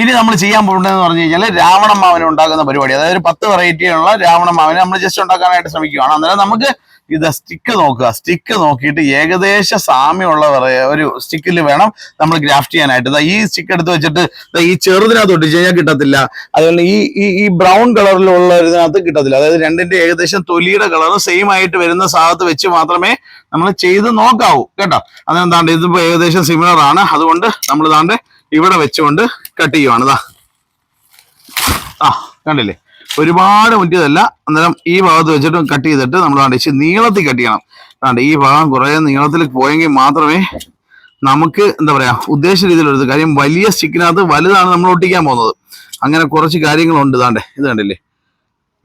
ഇനി നമ്മൾ ചെയ്യാൻ പോകുന്നതെന്ന് പറഞ്ഞു കഴിഞ്ഞാൽ രാവണ മാവനെ ഉണ്ടാക്കുന്ന പരിപാടി. അതായത് ഒരു പത്ത് വെറൈറ്റിയുള്ള രാവണ മാവനെ നമ്മൾ ജസ്റ്റ് ഉണ്ടാക്കാനായിട്ട് ശ്രമിക്കുകയാണ് അന്നേരം നമുക്ക് ഇത് സ്റ്റിക്ക് നോക്കുക. സ്റ്റിക്ക് നോക്കിയിട്ട് ഏകദേശ സാമ്യമുള്ള ഒരു സ്റ്റിക്കിൽ വേണം നമ്മൾ ഗ്രാഫ്റ്റ് ചെയ്യാനായിട്ട്. ഈ സ്റ്റിക്ക് എടുത്ത് വെച്ചിട്ട് ഈ ചെറുതിനകത്ത് ഒട്ടിച്ച് കഴിഞ്ഞാൽ കിട്ടത്തില്ല. അതുപോലെ ഈ ഈ ഈ ബ്രൗൺ കളറിലുള്ള ഇതിനകത്ത് കിട്ടത്തില്ല. അതായത് രണ്ടിന്റെ ഏകദേശം തൊലിയുടെ കളർ സെയിം ആയിട്ട് വരുന്ന സാധത്ത് വെച്ച് മാത്രമേ നമ്മൾ ചെയ്ത് നോക്കാവൂ. കേട്ടോ? അതെന്താണ്ട് ഇതിപ്പോ ഏകദേശം സിമിലർ ആണ്. അതുകൊണ്ട് നമ്മൾ താണ്ട് ഇവിടെ വെച്ചുകൊണ്ട് കട്ട് ചെയ്യുവാണ് ഇതാ ആ കണ്ടില്ലേ? ഒരുപാട് മുറ്റിയതല്ല. അന്നേരം ഈ ഭാഗത്ത് വെച്ചിട്ട് കട്ട് ചെയ്തിട്ട് നമ്മൾ ഇച്ചിരി നീളത്തിൽ കട്ട് ചെയ്യണം. താണ്ട് ഈ ഭാഗം കുറേ നീളത്തിൽ പോയെങ്കിൽ മാത്രമേ നമുക്ക് എന്താ പറയാ ഉദ്ദേശ ഒരു കാര്യം വലിയ സ്റ്റിക്കിനകത്ത് വലുതാണ് നമ്മൾ ഒട്ടിക്കാൻ പോകുന്നത്. അങ്ങനെ കുറച്ച് കാര്യങ്ങളുണ്ട് ഇതാണ്ടേ ഇത് കണ്ടില്ലേ?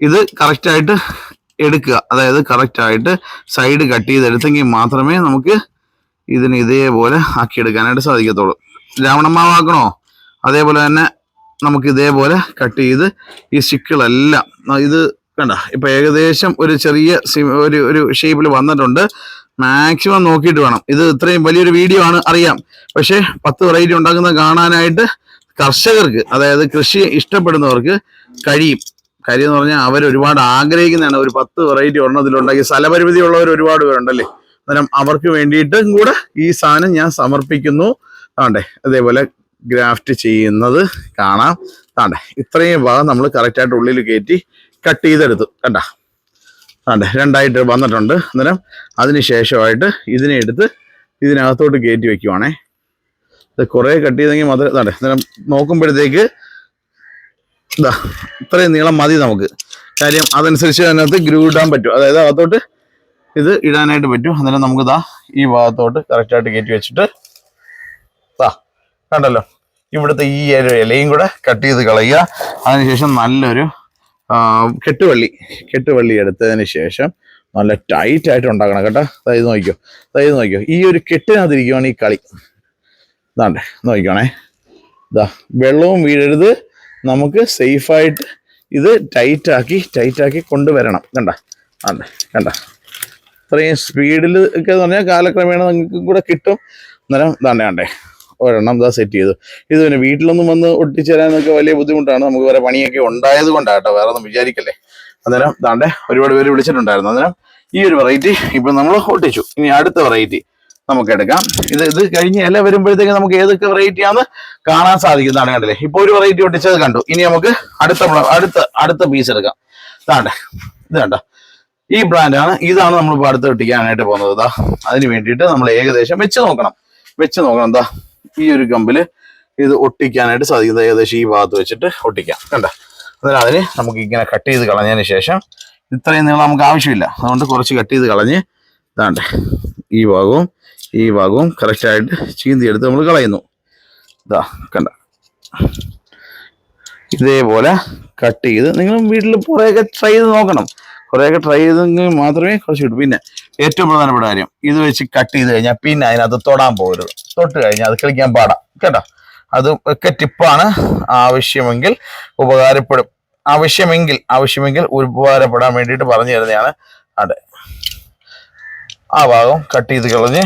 ഇത് കറക്റ്റായിട്ട് എടുക്കുക. അതായത് കറക്റ്റായിട്ട് സൈഡ് കട്ട് ചെയ്തെടുത്തെങ്കിൽ മാത്രമേ നമുക്ക് ഇതിന് ഇതേപോലെ ആക്കിയെടുക്കാനായിട്ട് സാധിക്കത്തുള്ളൂ. രാവണമാവാക്കണോ അതേപോലെ തന്നെ നമുക്ക് ഇതേപോലെ കട്ട് ചെയ്ത് ഈ സ്റ്റിക്കുകളെല്ലാം ഇത് കണ്ട ഇപ്പൊ ഏകദേശം ഒരു ചെറിയ ഒരു ഒരു ഷേപ്പിൽ വന്നിട്ടുണ്ട്. മാക്സിമം നോക്കിയിട്ട് വേണം. ഇത് ഇത്രയും വലിയൊരു വീഡിയോ ആണ് അറിയാം. പക്ഷേ പത്ത് വെറൈറ്റി ഉണ്ടാക്കുന്നത് കാണാനായിട്ട് കർഷകർക്ക് അതായത് കൃഷി ഇഷ്ടപ്പെടുന്നവർക്ക് കഴിയും. കാര്യം എന്ന് പറഞ്ഞാൽ അവർ ഒരുപാട് ആഗ്രഹിക്കുന്നതാണ്. ഒരു പത്ത് വെറൈറ്റി ഒരെണ്ണത്തിലുണ്ടാക്കി സ്ഥലപരിമിതി ഉള്ളവർ ഒരുപാട് പേരുണ്ടല്ലേ? അന്നേരം അവർക്ക് വേണ്ടിയിട്ടും കൂടെ ഈ സാധനം ഞാൻ സമർപ്പിക്കുന്നു. ആണ്ടേ അതേപോലെ ഗ്രാഫ്റ്റ് ചെയ്യുന്നത് കാണാം. ആണ്ടേ ഇത്രയും ഭാഗം നമ്മൾ കറക്റ്റായിട്ട് ഉള്ളിൽ കയറ്റി കട്ട് ചെയ്തെടുത്തു കണ്ട? ആണ്ടേ രണ്ടായിട്ട് വന്നിട്ടുണ്ട്. അന്നേരം അതിന് ശേഷമായിട്ട് ഇതിനെ എടുത്ത് ഇതിനകത്തോട്ട് കയറ്റി വെക്കുവാണേ. ഇത് കുറേ കട്ട് ചെയ്തെങ്കിൽ മാത്രമേ താണ്ടെ അന്നേരം നോക്കുമ്പോഴത്തേക്ക് ഇതാ ഇത്രയും നീളം മതി നമുക്ക്. കാര്യം അതനുസരിച്ച് അതിനകത്ത് ഗ്രൂ ഇടാൻ പറ്റും. അതായത് അകത്തോട്ട് ഇത് ഇടാനായിട്ട് പറ്റും. അന്നേരം നമുക്ക് ഇതാ ഈ ഭാഗത്തോട്ട് കറക്റ്റായിട്ട് കയറ്റി വെച്ചിട്ട് കണ്ടല്ലോ. ഇവിടുത്തെ ഈ ഇലയും കൂടെ കട്ട് ചെയ്ത് കളയുക. അതിനുശേഷം നല്ലൊരു കെട്ടുവള്ളി കെട്ടുവള്ളി എടുത്തതിന് ശേഷം നല്ല ടൈറ്റ് ആയിട്ട് ഉണ്ടാക്കണം കേട്ടോ. അതായത് നോക്കിയോ അതായത് നോക്കിയോ ഈ ഒരു കെട്ടിനകത്തിരിക്കുവാണ് ഈ കളി. ഇതാണ്ടേ നോക്കിക്കോണേ. ഇതാ വെള്ളവും വീഴരുത്. നമുക്ക് സേഫായിട്ട് ഇത് ടൈറ്റാക്കി ടൈറ്റാക്കി കൊണ്ടുവരണം. കണ്ട? ആണ്ട് കണ്ട? ഇത്രയും സ്പീഡിൽ ഒക്കെ എന്ന് പറഞ്ഞാൽ കാലക്രമേണ നിങ്ങൾക്ക് കൂടെ കിട്ടും. അന്നേരം ഇതാണ്ടേ ആണ്ടേ ഒരെണ്ണം ഇതാ സെറ്റ് ചെയ്തു. ഇത് പിന്നെ വീട്ടിലൊന്നും വന്ന് ഒട്ടിച്ചേരാനൊക്കെ വലിയ ബുദ്ധിമുട്ടാണ്. നമുക്ക് വേറെ പണിയൊക്കെ ഉണ്ടായത് കൊണ്ടാട്ടോ വേറെ ഒന്നും വിചാരിക്കല്ലേ. അന്നേരം ദാണ്ടെ ഒരുപാട് പേര് വിളിച്ചിട്ടുണ്ടായിരുന്നു. അന്നേരം ഈ ഒരു വെറൈറ്റി ഇപ്പൊ നമ്മൾ ഒട്ടിച്ചു. ഇനി അടുത്ത വെറൈറ്റി നമുക്ക് എടുക്കാം. ഇത് ഇത് കഴിഞ്ഞ് ഇല വരുമ്പോഴത്തേക്ക് നമുക്ക് ഏതൊക്കെ വെറൈറ്റി ആണെന്ന് കാണാൻ സാധിക്കുന്നതാണ് കണ്ടില്ലേ. ഇപ്പൊ ഒരു വെറൈറ്റി ഒട്ടിച്ചത് കണ്ടു. ഇനി നമുക്ക് അടുത്ത അടുത്ത അടുത്ത പീസ് എടുക്കാം. ഇതാണ്ടെ ഇത് കണ്ടോ? ഈ ബ്രാൻഡാണ് ഇതാണ് നമ്മൾ ഇപ്പോൾ അടുത്ത് ഒട്ടിക്കാനായിട്ട് പോകുന്നത്. ഇതാ അതിന് വേണ്ടിയിട്ട് നമ്മൾ ഏകദേശം വെച്ച് നോക്കണം. വെച്ച് നോക്കണം. എന്താ ഈ ഒരു കമ്പിൽ ഇത് ഒട്ടിക്കാനായിട്ട് സാധിക്കുന്നത് ഏകദേശം ഈ ഭാഗത്ത് വെച്ചിട്ട് ഒട്ടിക്കാം. കണ്ട? അന്നേരം അതിന് നമുക്ക് ഇങ്ങനെ കട്ട് ചെയ്ത് കളഞ്ഞതിന് ശേഷം ഇത്രയും നീളം നമുക്ക് ആവശ്യമില്ല. അതുകൊണ്ട് കുറച്ച് കട്ട് ചെയ്ത് കളഞ്ഞ് ഇതാണ്ട് ഈ ഭാഗവും ഈ ഭാഗവും കറക്റ്റായിട്ട് ചീന്തിയെടുത്ത് നമ്മൾ കളയുന്നു. ഇതാ കണ്ട? ഇതേപോലെ കട്ട് ചെയ്ത് നിങ്ങൾ വീട്ടിൽ കുറേയൊക്കെ ട്രൈ ചെയ്ത് നോക്കണം. കുറേയൊക്കെ ട്രൈ ചെയ്തെങ്കിൽ മാത്രമേ കുറച്ച് കിട്ടും. പിന്നെ ഏറ്റവും പ്രധാനപ്പെട്ട കാര്യം ഇത് വെച്ച് കട്ട് ചെയ്ത് കഴിഞ്ഞാൽ പിന്നെ അതിനകത്ത് തൊടാൻ പോകരുത്. തൊട്ട് കഴിഞ്ഞാൽ അത് കളിക്കാൻ പാടാം. കേട്ടോ? അത് ഒക്കെ ടിപ്പാണ് ആവശ്യമെങ്കിൽ ഉപകാരപ്പെടും. ആവശ്യമെങ്കിൽ ആവശ്യമെങ്കിൽ ഉപകാരപ്പെടാൻ വേണ്ടിയിട്ട് പറഞ്ഞു തരുന്നതാണ്. അതെ. ആ ഭാഗം കട്ട് ചെയ്ത് കളഞ്ഞ്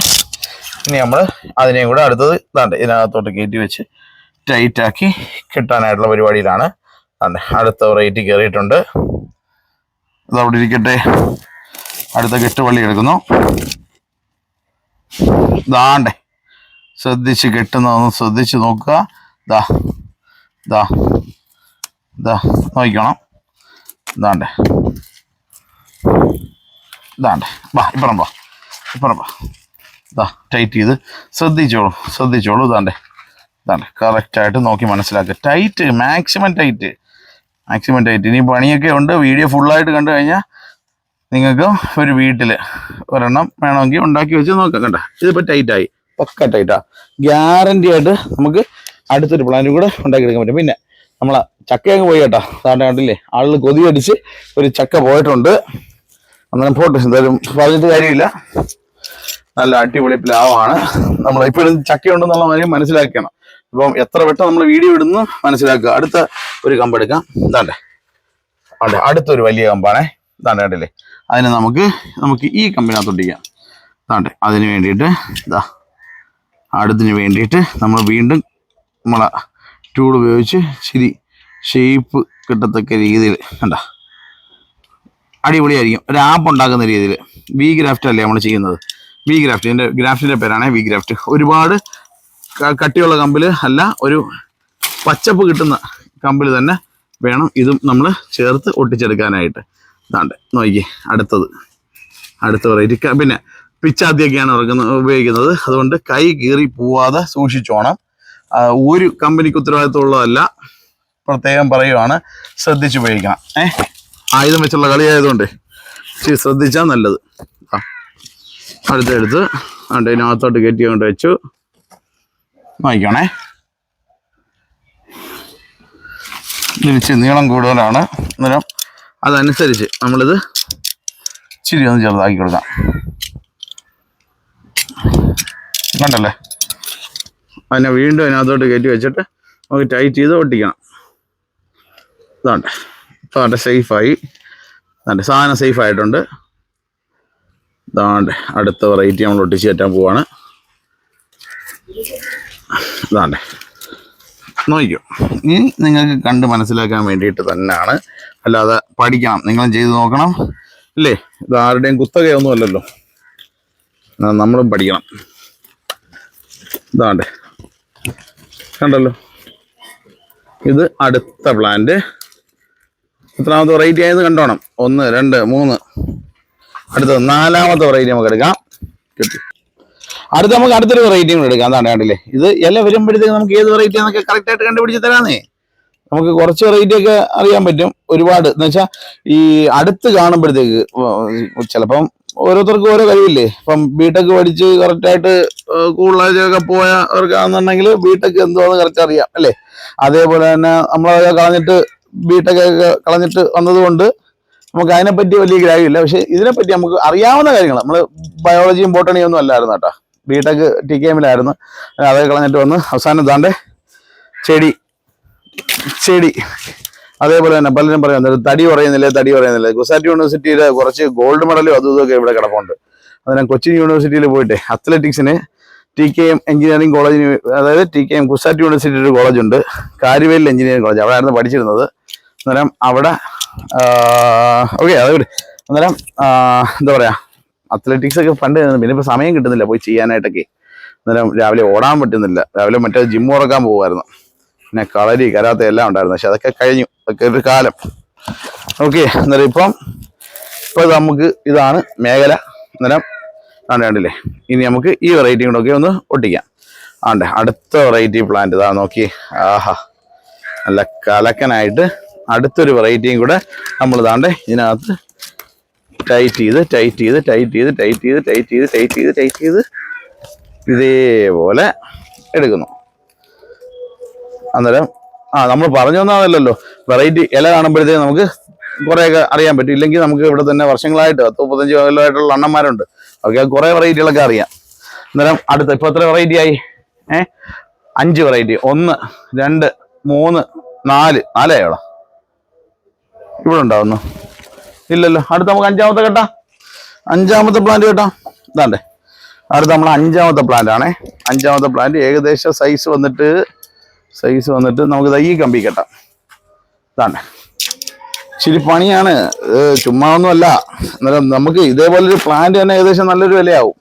ഇനി നമ്മൾ അതിനെയും കൂടെ അടുത്തത് ഇതാണ്ട് ഇതിനകത്തോട്ട് കയറ്റി വെച്ച് ടൈറ്റാക്കി കിട്ടാനായിട്ടുള്ള പരിപാടിയിലാണ്. അതെ. അടുത്ത വെറൈറ്റി കയറിയിട്ടുണ്ട്. ഇതവിടെ ഇരിക്കട്ടെ. അടുത്ത കെട്ടുപള്ളി എടുക്കുന്നു. ദാണ്ടേ ശ്രദ്ധിച്ച് കെട്ടുന്നതൊന്ന് ശ്രദ്ധിച്ച് നോക്കുക. ദാ ദാ ദാ നോക്കണം ഇതാണ്ട് ഇതാണ്ട് വാ ഇപ്പുറം വാ ഇപ്പുറം വാ. ദാ ടൈറ്റ് ചെയ്ത് ശ്രദ്ധിച്ചോളൂ ശ്രദ്ധിച്ചോളൂ. ഇതാണ്ടേ ഇതാണ്ട് കറക്റ്റായിട്ട് നോക്കി മനസ്സിലാക്കുക. Tight maximum tight maximum tight ഇനി പണിയൊക്കെ ഉണ്ട്. വീഡിയോ ഫുള്ളായിട്ട് കണ്ടു കഴിഞ്ഞാൽ നിങ്ങൾക്ക് ഒരു വീട്ടിൽ ഒരെണ്ണം വേണമെങ്കിൽ ഉണ്ടാക്കി വെച്ച് നോക്കാം. കണ്ട? ഇതിപ്പോൾ ടൈറ്റായി പക്ക ടൈറ്റാ ഗ്യാരണ്ടി ആയിട്ട് നമുക്ക് അടുത്തൊരു പ്ലാനും കൂടെ ഉണ്ടാക്കിയെടുക്കാൻ പറ്റും. പിന്നെ നമ്മളെ ചക്കയൊക്കെ പോയി കേട്ടോ. സാറിന്റെ കണ്ടില്ലേ? ആളുകൾ കൊതി അടിച്ച് ഒരു ചക്ക പോയിട്ടുണ്ട്. അന്നേരം ഫോട്ടോ എന്തായാലും പറഞ്ഞിട്ട് കാര്യമില്ല. നല്ല അടിപൊളി പ്ലാവാണ്. നമ്മൾ ഇപ്പോഴും ചക്കയുണ്ടെന്നുള്ള കാര്യം മനസ്സിലാക്കണം. ഇപ്പം എത്ര വട്ടം നമ്മൾ വീഡിയോ ഇടുന്നു മനസ്സിലാക്കുക. അടുത്ത ഒരു കമ്പെടുക്കാം ഇതാണ്ടേ. അതെ അടുത്തൊരു വലിയ കമ്പാണേ. ഇതാണ്ട് കണ്ടില്ലേ? അതിന് നമുക്ക് നമുക്ക് ഈ കമ്പിനകത്തൊട്ടിക്കാം ഇതാണ്ടേ. അതിന് വേണ്ടിയിട്ട് ഇതാ. അടുത്തിന് വേണ്ടിയിട്ട് നമ്മൾ വീണ്ടും നമ്മളെ ടൂൾ ഉപയോഗിച്ച് ശരി ഷേപ്പ് കിട്ടത്തക്ക രീതിയിൽ കണ്ട? അടിപൊളിയായിരിക്കും. ഒരു ആപ്പ് ഉണ്ടാക്കുന്ന രീതിയിൽ. വി ഗ്രാഫ്റ്റ് അല്ലേ നമ്മൾ ചെയ്യുന്നത്? വി ഗ്രാഫ്റ്റ് ഇതിന്റെ ഗ്രാഫ്റ്റിന്റെ പേരാണ് വി ഗ്രാഫ്റ്റ് ഒരുപാട് കട്ടിയുള്ള കമ്പിൽ അല്ല ഒരു പച്ചപ്പ് കിട്ടുന്ന കമ്പിൽ തന്നെ വേണം ഇതും നമ്മൾ ചേർത്ത് ഒട്ടിച്ചെടുക്കാനായിട്ട്. ഇതാണ്ട് നോക്കി അടുത്തത്. അടുത്ത വെറൈറ്റി പിന്നെ പിച്ചാത്തിയൊക്കെയാണ് ഇറക്കുന്നത് ഉപയോഗിക്കുന്നത്. അതുകൊണ്ട് കൈ കീറി പോവാതെ സൂക്ഷിച്ചോണം. ഒരു കമ്പനിക്ക് ഉത്തരവാദിത്തമുള്ളതല്ല പ്രത്യേകം പറയുവാണ് ശ്രദ്ധിച്ച് ഉപയോഗിക്കണം. ഏ ആയുധം വെച്ചുള്ള കളിയായതുകൊണ്ട് ശ്രദ്ധിച്ചാൽ നല്ലത്. ആ അടുത്തെടുത്ത് അതുകൊണ്ട് ഇതിനകത്തോട്ട് കയറ്റി കൊണ്ട് വെച്ചു. വായിക്കണേ തിരിച്ച് നീളം കൂടുതലാണ്. അന്നേരം അതനുസരിച്ച് നമ്മളിത് ഇച്ചിരി ഒന്ന് ചെറുതാക്കി കൊടുക്കാം. കണ്ടല്ലേ? അതിനെ വീണ്ടും അതിനകത്തോട്ട് കയറ്റി വെച്ചിട്ട് നമുക്ക് ടൈറ്റ് ചെയ്ത് ഒട്ടിക്കണം. ഇതാണ്ട്. ഇതാണ്ട് സേഫായി ഇതാണ്ട് സാധനം സേഫ് ആയിട്ടുണ്ട്. ഇതാണ്ട് അടുത്ത വെറൈറ്റി നമ്മൾ ഒട്ടിച്ച് കയറ്റാൻ പോവാണ്. ഇതാണ്ട്. നോക്കിക്കോ. ഇനി നിങ്ങൾക്ക് കണ്ട് മനസ്സിലാക്കാൻ വേണ്ടിയിട്ട് തന്നെയാണ്. അല്ലാതെ പഠിക്കണം. നിങ്ങളും ചെയ്ത് നോക്കണം. അല്ലേ? ഇത് ആരുടെയും കുത്തകയൊന്നും അല്ലല്ലോ എന്നാ നമ്മളും പഠിക്കണം. ഇതാണ്ട്. കണ്ടല്ലോ? ഇത് അടുത്ത പ്ലാന്റ് എത്രാമത്തെ വെറൈറ്റി ആയത് കണ്ടോണം. ഒന്ന് രണ്ട് മൂന്ന്. അടുത്തത് നാലാമത്തെ വെറൈറ്റി നമുക്ക് എടുക്കാം. കിട്ടി. അടുത്ത നമുക്ക് അടുത്തൊരു വെറൈറ്റി കൂടെ എടുക്കാം. അതാണ് കണ്ടില്ലേ? ഇത് ഇല വരുമ്പോഴത്തേക്ക് നമുക്ക് ഏത് വെറൈറ്റി എന്നൊക്കെ കറക്റ്റായിട്ട് കണ്ടുപിടിച്ച് തരാന്നേ നമുക്ക് കുറച്ച് വെറൈറ്റി ഒക്കെ അറിയാൻ പറ്റും. ഒരുപാട്. എന്ന് വെച്ചാൽ ഈ അടുത്ത് കാണുമ്പോഴത്തേക്ക് ചിലപ്പം ഓരോരുത്തർക്കും ഓരോ കഴിവില്ലേ? ഇപ്പം ബിടെക് പഠിച്ച് കറക്റ്റായിട്ട് കൂടുതലൊക്കെ പോയവർക്കാണെന്നുണ്ടെങ്കിൽ ബിടെക് എന്തോന്ന് കറക്റ്റ് അറിയാം അല്ലേ? അതേപോലെ തന്നെ നമ്മളതൊക്കെ കളഞ്ഞിട്ട് ബിടെക് ഒക്കെ കളഞ്ഞിട്ട് വന്നതുകൊണ്ട് നമുക്ക് അതിനെപ്പറ്റി വലിയ ഗ്രാഹ്യമില്ല. പക്ഷെ ഇതിനെപ്പറ്റി നമുക്ക് അറിയാവുന്ന കാര്യങ്ങൾ നമ്മൾ ബയോളജിയും ബോട്ടണിയും ഒന്നും അല്ലായിരുന്നു കേട്ടോ. ബിടെക് ടി കെ എമ്മിലായിരുന്നു അതൊക്കെ കളഞ്ഞിട്ട് വന്ന് അവസാനം താണ്ടെ ചെടി ചെടി. അതേപോലെ തന്നെ പലരും പറയുന്നത് തടി പറയുന്നില്ല തടി പറയുന്നില്ല ഗുസാറ്റ് യൂണിവേഴ്സിറ്റിയിലെ കുറച്ച് ഗോൾഡ് മെഡലും അതും ഇതൊക്കെ ഇവിടെ കിടപ്പുണ്ട്. അതിനാൽ കൊച്ചിൻ യൂണിവേഴ്സിറ്റിയിൽ പോയിട്ട് അത്ലറ്റിക്സിന് ടി കെ എം എഞ്ചിനീയറിംഗ് കോളേജിന് അതായത് ടി കെ എം ഒരു കോളേജ് ഉണ്ട് കാരിവേലിൽ എഞ്ചിനീയറിംഗ് കോളേജ്. അവിടെ ആയിരുന്നു പഠിച്ചിരുന്നത്. അന്നേരം അവിടെ ഓക്കെ അതുകൊണ്ട് അന്നേരം എന്താ പറയാ അത്ലറ്റിക്സ് ഒക്കെ പണ്ട് പിന്നെ ഇപ്പൊ സമയം കിട്ടുന്നില്ല പോയി ചെയ്യാനായിട്ടൊക്കെ. അന്നേരം രാവിലെ ഓടാൻ പറ്റുന്നില്ല. രാവിലെ മറ്റേ ജിം ഉറക്കാൻ പോകുമായിരുന്നു പിന്നെ കളരി കരാത്ത എല്ലാം ഉണ്ടായിരുന്നു. പക്ഷെ അതൊക്കെ കഴിഞ്ഞു. അതൊക്കെ ഒരു കാലം. ഓക്കെ അന്നേരം ഇപ്പം ഇപ്പൊ നമുക്ക് ഇതാണ് മേഖല അന്നേരം ആണ്ട് കണ്ടില്ലേ? ഇനി നമുക്ക് ഈ വെറൈറ്റി കൂടെ ഒന്ന് ഒട്ടിക്കാം. ആണ്ടെ അടുത്ത വെറൈറ്റി പ്ലാന്റ് ഇതാ നോക്കി. ആഹാ. നല്ല കലക്കനായിട്ട് അടുത്തൊരു വെറൈറ്റിയും കൂടെ നമ്മൾ ഇതാണ്ട് ഇതിനകത്ത് ടൈറ്റ് ചെയ്ത് ടൈറ്റ് ചെയ്ത് ടൈറ്റ് ചെയ്ത് ടൈറ്റ് ചെയ്ത് ടൈറ്റ് ചെയ്ത് ടൈറ്റ് ചെയ്ത് ടൈറ്റ് ചെയ്ത് ഇതേപോലെ എടുക്കുന്നു. അന്നേരം ആ നമ്മൾ പറഞ്ഞു തന്നതല്ലല്ലോ. വെറൈറ്റി ഇല കാണുമ്പോഴത്തേക്ക് നമുക്ക് കുറേയൊക്കെ അറിയാൻ പറ്റും. ഇല്ലെങ്കിൽ നമുക്ക് ഇവിടെ തന്നെ വർഷങ്ങളായിട്ട് പത്ത് മുപ്പത്തഞ്ച് കൊല്ലമായിട്ടുള്ള അണ്ണന്മാരുണ്ട്. അവർക്ക് കുറേ വെറൈറ്റികളൊക്കെ അറിയാം. അന്നേരം അടുത്ത ഇപ്പൊ എത്ര വെറൈറ്റി ആയി? ഏ? അഞ്ച് വെറൈറ്റി ഒന്ന് രണ്ട് മൂന്ന് നാല്. നാലായോളാം ഇവിടെ ഉണ്ടാവുന്നു. ഇല്ലല്ലോ. അടുത്ത നമുക്ക് അഞ്ചാമത്തെ കേട്ടാ. അഞ്ചാമത്തെ പ്ലാന്റ് കേട്ടാ. ഇതാണ്ടേ. അടുത്ത നമ്മൾ അഞ്ചാമത്തെ പ്ലാന്റ് ആണേ. അഞ്ചാമത്തെ പ്ലാന്റ് ഏകദേശം സൈസ് വന്നിട്ട് സൈസ് വന്നിട്ട് നമുക്ക് ഈ കമ്പി കെട്ടാം. ഇതാണ്. ഇച്ചിരി പണിയാണ്. ചുമ്മാ ഒന്നുമല്ല അന്നേരം നമുക്ക് ഇതേപോലൊരു പ്ലാന്റ് തന്നെ ഏകദേശം നല്ലൊരു വിലയാവും.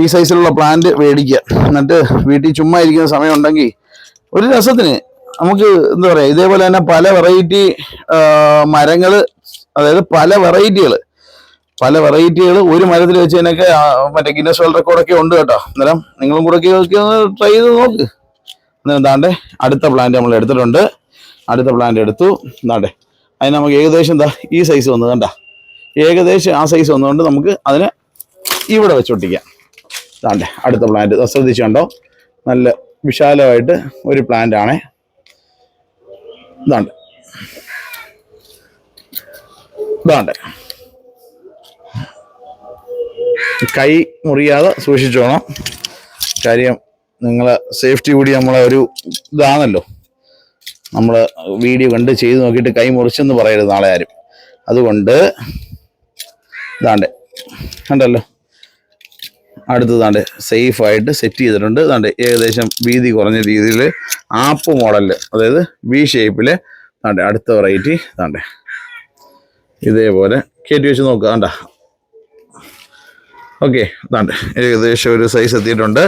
ഈ സൈസിലുള്ള പ്ലാന്റ് മേടിക്കുക എന്നിട്ട് വീട്ടിൽ ചുമ്മാ ഇരിക്കുന്ന സമയം ഉണ്ടെങ്കിൽ ഒരു രസത്തിന് നമുക്ക് എന്താ പറയാ ഇതേപോലെ തന്നെ പല വെറൈറ്റി മരങ്ങൾ അതായത് പല വെറൈറ്റികൾ പല വെറൈറ്റികൾ ഒരു മരത്തിൽ വെച്ചതിനൊക്കെ മറ്റേ ഗിന്നസ് വേൾഡ് റെക്കോർഡൊക്കെ ഉണ്ട് കേട്ടോ. അന്നേരം നിങ്ങളും കൂടെ ഒക്കെ ട്രൈ ചെയ്ത് നോക്ക്. അന്നേരം അടുത്ത പ്ലാന്റ് നമ്മൾ എടുത്തിട്ടുണ്ട്. അടുത്ത പ്ലാന്റ് എടുത്തു. താണ്ടെ അതിന് നമുക്ക് ഏകദേശം എന്താ? ഈ സൈസ് വന്നു കണ്ട? ഏകദേശം ആ സൈസ് വന്നുകൊണ്ട് നമുക്ക് അതിനെ ഇവിടെ വെച്ചൊട്ടിക്കാം. താണ്ടെ അടുത്ത പ്ലാന്റ് ശ്രദ്ധിച്ചു കണ്ടോ? നല്ല വിശാലമായിട്ട് ഒരു പ്ലാന്റ് ആണേ. ഇതാണ്ട്. ഇതാണ്ട്. കൈ മുറിയാതെ സൂക്ഷിച്ചോണം കാര്യം നിങ്ങളെ സേഫ്റ്റി കൂടി നമ്മളെ ഒരു ഇതാണല്ലോ. നമ്മൾ വീഡിയോ കണ്ട് ചെയ്ത് നോക്കിയിട്ട് കൈ മുറിച്ചെന്ന് പറയരുത് നാളെ ആരും. അതുകൊണ്ട് ഇതാണ്ട്. കണ്ടല്ലോ? അടുത്തതാണ്ട് സേഫ് ആയിട്ട് സെറ്റ് ചെയ്തിട്ടുണ്ട്. ഇതാണ്ട് ഏകദേശം വീതി കുറഞ്ഞ രീതിയിൽ ആപ്പ് മോഡലിൽ അതായത് വി ഷേപ്പിൽ താണ്ട് അടുത്ത വെറൈറ്റി താണ്ട് ഇതേപോലെ കയറ്റി വെച്ച് നോക്കുക കണ്ട? ഓക്കെ താണ്ട് ഏകദേശം ഒരു സൈസ് എത്തിയിട്ടുണ്ട്.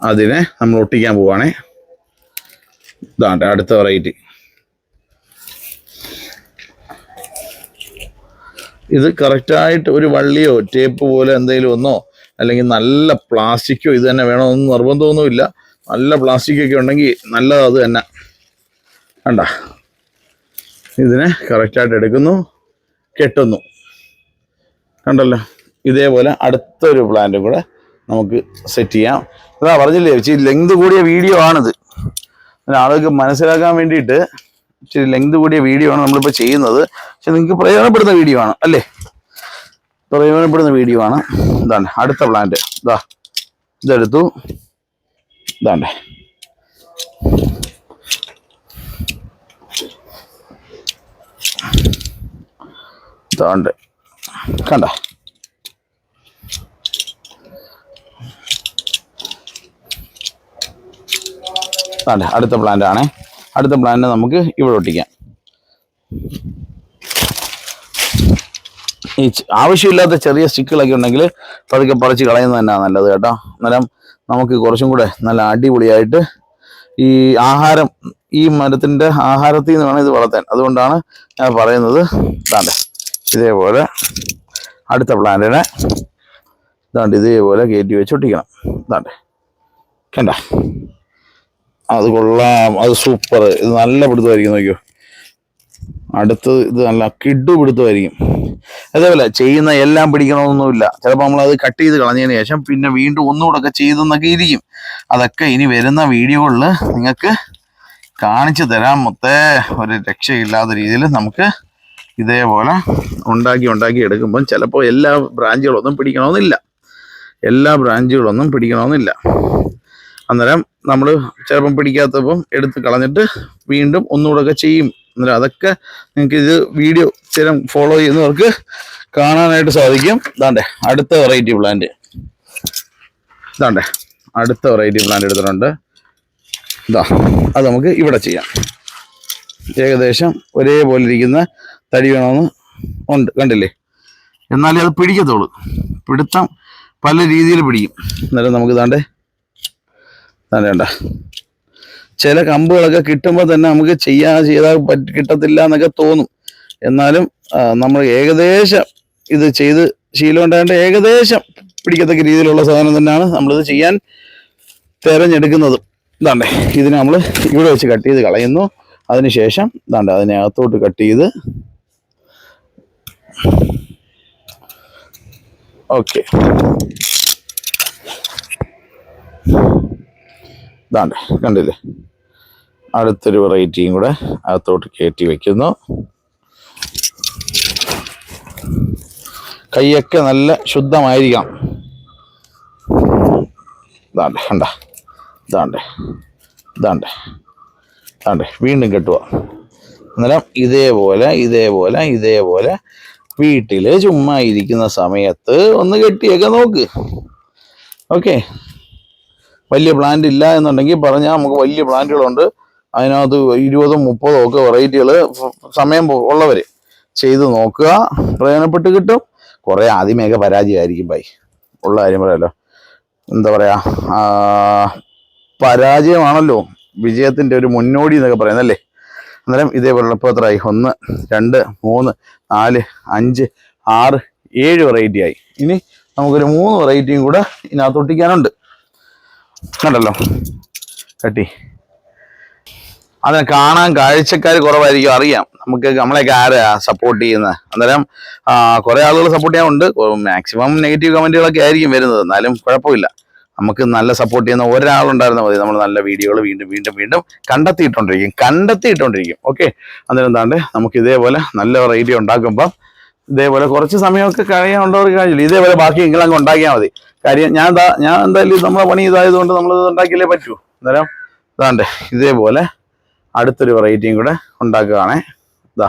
അതിനെ നമ്മൾ ഒട്ടിക്കാൻ പോവാണേ. ഇതാണ്ട് അടുത്ത വെറൈറ്റി ഇത് കറക്റ്റായിട്ട് ഒരു വള്ളിയോ ടേപ്പ് പോലെ എന്തെങ്കിലും ഒന്നോ അല്ലെങ്കിൽ നല്ല പ്ലാസ്റ്റിക്കോ ഇത് തന്നെ വേണമെന്ന് നിർബന്ധമൊന്നുമില്ല നല്ല പ്ലാസ്റ്റിക്കൊക്കെ ഉണ്ടെങ്കിൽ നല്ലത് അത് തന്നെ. കണ്ട? ഇതിനെ കറക്റ്റായിട്ട് എടുക്കുന്നു കെട്ടുന്നു. കണ്ടല്ലോ? ഇതേപോലെ അടുത്തൊരു പ്ലാന്റും കൂടെ നമുക്ക് സെറ്റ് ചെയ്യാം. അതാ പറഞ്ഞില്ലേ ഇച്ചിരി ലെങ്ത് കൂടിയ വീഡിയോ ആണിത്. ആളുകൾക്ക് മനസ്സിലാക്കാൻ വേണ്ടിയിട്ട് ഇച്ചിരി ലെങ്ത് കൂടിയ വീഡിയോ ആണ് നമ്മളിപ്പോൾ ചെയ്യുന്നത്. പക്ഷെ നിങ്ങൾക്ക് പ്രയോജനപ്പെടുന്ന വീഡിയോ ആണ് അല്ലേ? പ്രയോജനപ്പെടുന്ന വീഡിയോ ആണ്. ഇതാണ് അടുത്ത പ്ലാന്റ് ഇതാ ഇതെടുത്തു. ഇതാണ്ട്. ഇതാണ്ട്. കണ്ട? അതെ അടുത്ത പ്ലാന്റ് ആണേ. അടുത്ത പ്ലാന്റ് നമുക്ക് ഇവിടെ ഒട്ടിക്കാം. ഈ ആവശ്യമില്ലാത്ത ചെറിയ സ്റ്റിക്കുകളൊക്കെ ഉണ്ടെങ്കിൽ പതുക്കെ പറിച്ച് കളയുന്നത് തന്നെയാണ് നല്ലത് കേട്ടോ. അന്നേരം നമുക്ക് കുറച്ചും കൂടെ നല്ല അടിപൊളിയായിട്ട് ഈ ആഹാരം ഈ മരത്തിന്റെ ആഹാരത്തിൽ നിന്ന് വേണം ഇത് വളർത്താൻ. അതുകൊണ്ടാണ് ഞാൻ പറയുന്നത്. ഇതാണ്ട് ഇതേപോലെ അടുത്ത പ്ലാന്റിനെ ഇതാണ്ട് ഇതേപോലെ കയറ്റി വെച്ച് ഒട്ടിക്കണം. ഇതാണ്ട് കണ്ട? അത് കൊള്ളാം. അത് സൂപ്പർ ഇത് നല്ല പിടുത്തമായിരിക്കും നോക്കിയോ. അടുത്തത് ഇത് നല്ല കിഡു പിടുത്തമായിരിക്കും. അതേപോലെ ചെയ്യുന്ന എല്ലാം പിടിക്കണമെന്നൊന്നുമില്ല. ചിലപ്പോൾ നമ്മൾ അത് കട്ട് ചെയ്ത് കളഞ്ഞതിന് ശേഷം പിന്നെ വീണ്ടും ഒന്നുകൂടെ ഒക്കെ ചെയ്തെന്നൊക്കെ ഇരിക്കും. അതൊക്കെ ഇനി വരുന്ന വീഡിയോകളിൽ നിങ്ങൾക്ക് കാണിച്ചു തരാൻ മൊത്തേ ഒരു രക്ഷയില്ലാത്ത രീതിയിൽ നമുക്ക് ഇതേപോലെ ഉണ്ടാക്കി ഉണ്ടാക്കി എടുക്കുമ്പം ചിലപ്പോൾ എല്ലാ ബ്രാഞ്ചുകളൊന്നും പിടിക്കണമെന്നില്ല. എല്ലാ ബ്രാഞ്ചുകളൊന്നും പിടിക്കണമെന്നില്ല. അന്നേരം നമ്മൾ ചിലപ്പം പിടിക്കാത്തപ്പം എടുത്ത് കളഞ്ഞിട്ട് വീണ്ടും ഒന്നുകൂടെ ഒക്കെ ചെയ്യും. അന്നേരം അതൊക്കെ നിങ്ങൾക്ക് ഇത് വീഡിയോ സ്ഥിരം ഫോളോ ചെയ്യുന്നവർക്ക് കാണാനായിട്ട് സാധിക്കും. ഇതാണ്ടേ അടുത്ത വെറൈറ്റി പ്ലാന്റ് ഇതാണ്ടേ അടുത്ത വെറൈറ്റി പ്ലാന്റ് എടുത്തിട്ടുണ്ട്. ഇതാ അത് നമുക്ക് ഇവിടെ ചെയ്യാം. ഏകദേശം ഒരേപോലെ ഇരിക്കുന്ന തടി വേണമെന്ന് ഉണ്ട് കണ്ടില്ലേ? എന്നാലേ അത് പിടിക്കത്തുള്ളൂ. പിടുത്തം പല രീതിയിൽ പിടിക്കും. അന്നേരം നമുക്ക് ഇതാണ്ടേ വേണ്ട. ചില കമ്പുകളൊക്കെ കിട്ടുമ്പോൾ തന്നെ നമുക്ക് ചെയ്യാൻ ചെയ്താൽ കിട്ടത്തില്ല എന്നൊക്കെ തോന്നും. എന്നാലും നമ്മൾ ഏകദേശം ഇത് ചെയ്ത് ശീലം ഉണ്ടായിട്ട് ഏകദേശം പിടിക്കത്തക്ക രീതിയിലുള്ള സാധനം തന്നെയാണ് നമ്മളിത് ചെയ്യാൻ തിരഞ്ഞെടുക്കുന്നത്. ഇതാണ്ടേ ഇതിനെ നമ്മൾ ഇവിടെ വെച്ച് കട്ട് ചെയ്ത് കളയുന്നു. അതിനുശേഷം ഇതാണ്ട് അതിനെ അകത്തോട്ട് കട്ട് ചെയ്ത് ഓക്കെ. ഇതാണ്ട് കണ്ടില്ലേ? അടുത്തൊരു വെറൈറ്റിയും കൂടെ അകത്തോട്ട് കയറ്റി വയ്ക്കുന്നു കൈയൊക്കെ നല്ല ശുദ്ധമായിരിക്കണം. ഇതാണ്ട് കണ്ട? ഇതാണ്ട് ഇതാണ്ട് ഇതാണ്ട് വീണ്ടും കെട്ടുക. അന്നേരം ഇതേപോലെ ഇതേപോലെ ഇതേപോലെ വീട്ടിൽ ചുമ്മാ ഇരിക്കുന്ന സമയത്ത് ഒന്ന് കെട്ടിയൊക്കെ നോക്ക്. ഓക്കെ വലിയ പ്ലാന്റ് ഇല്ല എന്നുണ്ടെങ്കിൽ പറഞ്ഞാൽ നമുക്ക് വലിയ പ്ലാന്റുകളുണ്ട് അതിനകത്ത് ഇരുപതും മുപ്പതും ഒക്കെ വെറൈറ്റികൾ സമയം ഉള്ളവർ ചെയ്ത് നോക്കുക. പ്രയോജനപ്പെട്ട് കിട്ടും. കുറേ ആദ്യമേക പരാജയമായിരിക്കും ബൈ. ഉള്ള കാര്യം പറയാലോ. എന്താ പറയുക പരാജയമാണല്ലോ വിജയത്തിന്റെ ഒരു മുന്നോടി എന്നൊക്കെ പറയുന്നല്ലേ അന്നേരം ഇതേപോലുള്ള ഇപ്പോൾ എത്രയായി? ഒന്ന് രണ്ട് മൂന്ന് നാല് അഞ്ച് ആറ് ഏഴ് വെറൈറ്റി ആയി. ഇനി നമുക്കൊരു മൂന്ന് വെറൈറ്റിയും കൂടെ ഇതിനകത്ത് ഒട്ടിക്കാനുണ്ട്. കണ്ടല്ലോ കട്ടി. അതിനെ കാണാൻ കാഴ്ചക്കാർ കുറവായിരിക്കും അറിയാം. നമുക്ക് നമ്മളെയൊക്കെ ആരാ സപ്പോർട്ട് ചെയ്യുന്നത് അന്നേരം കുറേ ആളുകൾ സപ്പോർട്ട് ചെയ്യാനുണ്ട് മാക്സിമം നെഗറ്റീവ് കമന്റുകളൊക്കെ ആയിരിക്കും വരുന്നത്. എന്നാലും കുഴപ്പമില്ല. നമുക്ക് നല്ല സപ്പോർട്ട് ചെയ്യുന്ന ഒരാളുണ്ടായിരുന്നാൽ മതി. നമ്മൾ നല്ല വീഡിയോകൾ വീണ്ടും വീണ്ടും വീണ്ടും കണ്ടെത്തിയിട്ടുണ്ടിരിക്കും. കണ്ടെത്തിയിട്ടുണ്ടിരിക്കും. ഓക്കെ. അന്നേരം എന്താണ്ട് നമുക്ക് ഇതേപോലെ നല്ല റേഡിയോ ഉണ്ടാക്കുമ്പോൾ ഇതേപോലെ കുറച്ച് സമയമൊക്കെ കഴിയാനുള്ളവർക്ക് കാര്യമില്ല ഇതേപോലെ ബാക്കി നിങ്ങളങ്ങ് ഉണ്ടാക്കിയാൽ മതി. കാര്യം ഞാൻ ഞാൻ എന്തായാലും നമ്മളെ പണി ഇതായതുകൊണ്ട് നമ്മൾ ഇത് ഉണ്ടാക്കിയാലേ പറ്റൂ. അന്നേരം ഇതാണ്ട് ഇതേപോലെ അടുത്തൊരു വെറൈറ്റിയും കൂടെ ഉണ്ടാക്കുകയാണേ. ഇതാ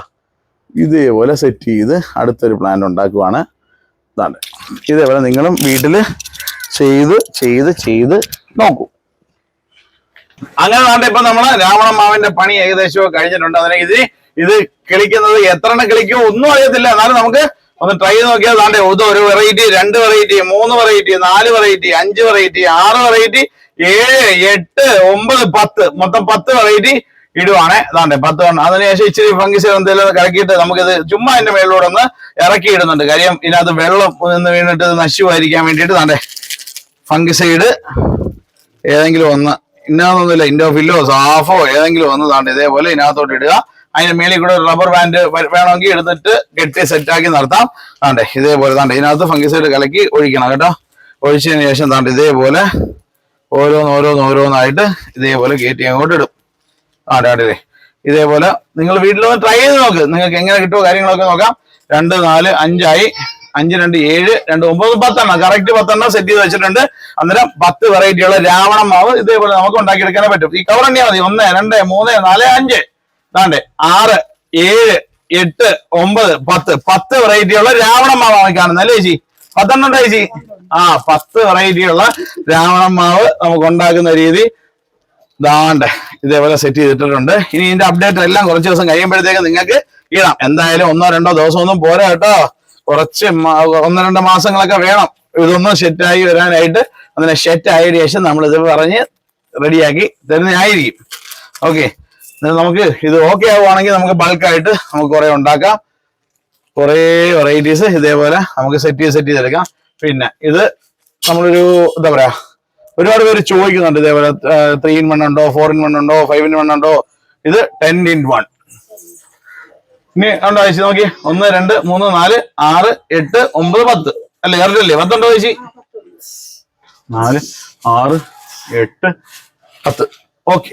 ഇതേപോലെ സെറ്റ് ചെയ്ത് അടുത്തൊരു പ്ലാന്റ് ഉണ്ടാക്കുവാണ് ഇതാണ് ഇതേപോലെ നിങ്ങളും വീട്ടിൽ ചെയ്ത് ചെയ്ത് ചെയ്ത് നോക്കൂ. അങ്ങനെ നാട്ടെ ഇപ്പൊ നമ്മൾ രാവണ മാവിന്റെ പണി ഏകദേശം കഴിഞ്ഞിട്ടുണ്ട്. അതിനെ ഇത് ഇത് കിളിക്കുന്നത് എത്ര എണ്ണം കിളിക്കുമോ ഒന്നും അറിയത്തില്ല. എന്നാലും നമുക്ക് ഒന്ന് ട്രൈ ചെയ്ത് നോക്കിയാൽ താണ്ടെ ഒരു വെറൈറ്റി രണ്ട് വെറൈറ്റി മൂന്ന് വെറൈറ്റി നാല് വെറൈറ്റി അഞ്ച് വെറൈറ്റി ആറ് വെറൈറ്റി ഏഴ് എട്ട് ഒമ്പത് പത്ത്. മൊത്തം പത്ത് വെറൈറ്റി ഇടുവാണേ അതാണ്ട് പത്ത് എണ്ണം അതിനുശേഷം ഇച്ചിരി ഫംഗിസ് എന്തെങ്കിലും കലക്കിയിട്ട് നമുക്കിത് ചുമ്മാ അതിന്റെ മേളിലൂടെ ഒന്ന് ഇറക്കി ഇടുന്നുണ്ട്. കാര്യം ഇതിനകത്ത് വെള്ളം നിന്ന് വീണിട്ട് നശിവായിരിക്കാൻ വേണ്ടിയിട്ട് താണ്ടെ ഫംഗിസൈഡ് ഏതെങ്കിലും ഒന്ന്. ഇന്നതൊന്നുമില്ല ഇൻഡോഫില്ലോ സാഫോ ഏതെങ്കിലും ഒന്ന് താണ്ട് ഇതേപോലെ ഇതിനകത്തോട്ട് ഇടുക. അതിന്റെ മേളിൽ കൂടെ ഒരു റബ്ബർ ബാൻഡ് വേണമെങ്കിൽ എടുത്തിട്ട് കെട്ടി സെറ്റാക്കി നടത്താം താണ്ടേ ഇതേപോലെ താണ്ടേ ഇതിനകത്ത് ഫംഗിസൈഡ് കലക്കി ഒഴിക്കണം കേട്ടോ. ഒഴിച്ചതിന് ശേഷം താണ്ട് ഇതേപോലെ ഓരോന്ന് ഓരോന്ന് ഓരോന്നായിട്ട് ഇതേപോലെ കയറ്റി അങ്ങോട്ട് ഇടും. ആടെ ആടെ ഇതേപോലെ നിങ്ങൾ വീട്ടിലൊന്ന് ട്രൈ ചെയ്ത് നോക്ക്. നിങ്ങൾക്ക് എങ്ങനെ കിട്ടുമോ കാര്യങ്ങളൊക്കെ നോക്കാം. രണ്ട് നാല് അഞ്ചായി. അഞ്ച് രണ്ട് ഏഴ് രണ്ട് ഒമ്പത് പത്തെണ്ണം. കറക്റ്റ് പത്തെണ്ണം സെറ്റ് ചെയ്ത് വെച്ചിട്ടുണ്ട്. അന്നേരം പത്ത് വെറൈറ്റിയുള്ള രാവണ മാവ് ഇതേപോലെ നമുക്ക് ഉണ്ടാക്കിയെടുക്കാനേ പറ്റും. ഈ കവർ എണ്ണിയാൽ മതി. ഒന്ന് രണ്ട് മൂന്ന് നാല് അഞ്ച്. ദാണ്ടെ ആറ് ഏഴ് എട്ട് ഒമ്പത് പത്ത്. പത്ത് വെറൈറ്റിയുള്ള രാവണ മാവാണ് കാണുന്നത് അല്ലേ ചേച്ചി? പത്തെണ്ണം ഉണ്ടോ ചേച്ചി? ആ പത്ത് വെറൈറ്റിയുള്ള രാവണ മാവ് നമുക്ക് ഉണ്ടാക്കുന്ന രീതി. ദാണ്ട് ഇതേപോലെ സെറ്റ് ചെയ്തിട്ടുണ്ട് ഇനി ഇതിന്റെ അപ്ഡേറ്റ് എല്ലാം കുറച്ച് ദിവസം കഴിയുമ്പോഴത്തേക്ക് നിങ്ങൾക്ക് ഇടാം. എന്തായാലും ഒന്നോ രണ്ടോ ദിവസം ഒന്നും പോരാ കേട്ടോ. കുറച്ച് ഒന്നോ രണ്ടോ മാസങ്ങളൊക്കെ വേണം. ഇതൊന്നും സെറ്റായി വരാനായിട്ട്. അങ്ങനെ സെറ്റ് ആയതിനു ശേഷം നമ്മൾ ഇത് പറഞ്ഞ് റെഡിയാക്കി തരുന്നതായിരിക്കും. ഓക്കെ നമുക്ക് ഇത് ഓക്കെ ആവുകയാണെങ്കിൽ നമുക്ക് ബൾക്കായിട്ട് നമുക്ക് കുറെ ഉണ്ടാക്കാം. കുറേ വെറൈറ്റീസ് ഇതേപോലെ നമുക്ക് സെറ്റ് ചെയ്ത് സെറ്റ് ചെയ്തെടുക്കാം. പിന്നെ ഇത് നമ്മളൊരു എന്താ പറയാ ഒരുപാട് പേര് ചോദിക്കുന്നുണ്ട് ഇതേപോലെ ത്രീ ഇൻ വൺ ഉണ്ടോ ഫോർ ഇൻ വൺ ഉണ്ടോ ഫൈവ് ഇൻ വൺ ഉണ്ടോ? ഇത് ടെൻ ഇൻ വൺ ഇനി ഉണ്ടോ ചേച്ചി നോക്കി. ഒന്ന് രണ്ട് മൂന്ന് നാല് ആറ് എട്ട് ഒമ്പത് പത്ത്. അല്ലേ അല്ലേ? പത്തുണ്ടോ ചേച്ചി? നാല് ആറ് എട്ട് പത്ത്. ഓക്കെ